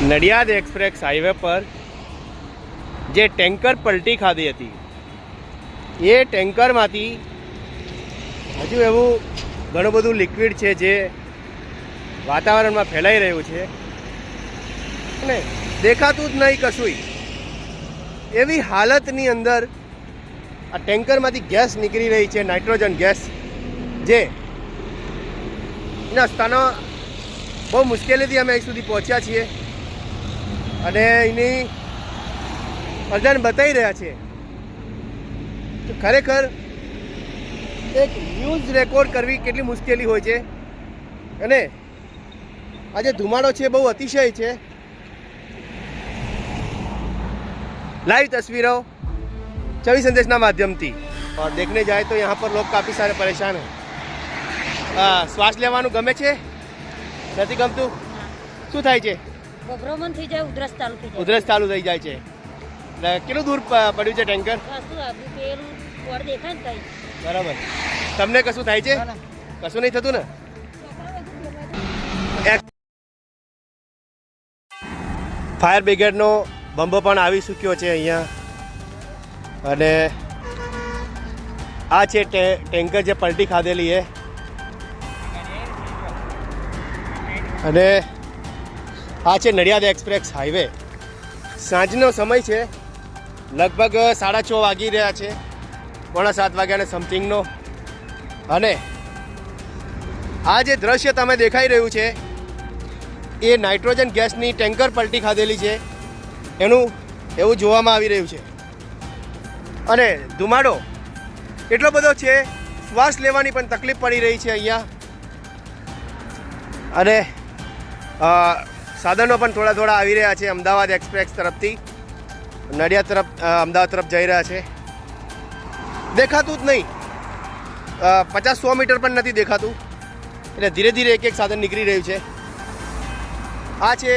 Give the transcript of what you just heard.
Nadiad express highway પર જે tanker પલટી ખાધી હતી. એ ટેન્કરમાંથી હજુ એવું ઘણું બધું લિક્વિડ છે જે વાતાવરણમાં ફેલાઈ રહ્યું છે. અને દેખાતું જ નહીં કશુંય. એવી હાલતની અંદર આ ટેન્કરમાંથી ગેસ નીકળી રહી છે, નાઇટ્રોજન ગેસ, જે એના સ્થાનો બહુ મુશ્કેલીથી અમે અહીં સુધી પહોંચ્યા છીએ. અને એની અજાણ બતાવી રહ્યા છે તો ખરેખર એક ન્યૂઝ રેકોર્ડ કરવી કેટલી મુશ્કેલી હોય છે અને આ જે ધુમાડો છે બહુ અતિશય છે लाइव तस्वीरों छवि संदेश ना माध्यम थी और देखने जाए तो यहाँ पर लोग काफ़ी सारे परेशान हैं આ, શ્વાસ લેવાનું ગમે છે નથી ગમતું શું થાય છે ગભરામણ થઈ જાય ઉધરસ ચાલુ થઈ જાય. ઉધરસ ચાલુ થઈ જાય છે. એટલે કેટલું દૂર પડ્યું છે ટેન્કર? કશું આગળ પેલું વડ દેખાય ને કઈ બરાબર. તમને કશું થાય છે? કશું નહીં થતું ને? ફાયર બ્રિગેડનો બંબો પણ આવી ચૂક્યો છે અહીંયા. અને આ છે ટેન્કર જે પલટી ખાધેલી છે. અને આ છે નડિયાદ એક્સપ્રેસ હાઈવે. સાંજનો સમય છે. લગભગ સાડા છ વાગી રહ્યા છે. પોણા સાત વાગ્યાને સમથિંગનો અને આ જે દ્રશ્ય તમે દેખાઈ રહ્યું છે, એ નાઇટ્રોજન ગેસની ટેન્કર પલટી ખાધેલી છે. એનું એવું જોવામાં આવી રહ્યું છે. અને ધુમાડો એટલો બધો છે, શ્વાસ લેવાની પણ તકલીફ પડી રહી છે અહીંયા. અને સાધનો પણ થોડા થોડા આવી રહ્યા છે અમદાવાદ એક્સપ્રેસ તરફથી. નડિયાદ તરફ અમદાવાદ તરફ જઈ રહ્યા છે. દેખાતું જ નહીં. પચાસ સો મીટર પણ નથી દેખાતું. એટલે ધીરે ધીરે એક એક સાધન નીકળી રહ્યું છે. આ છે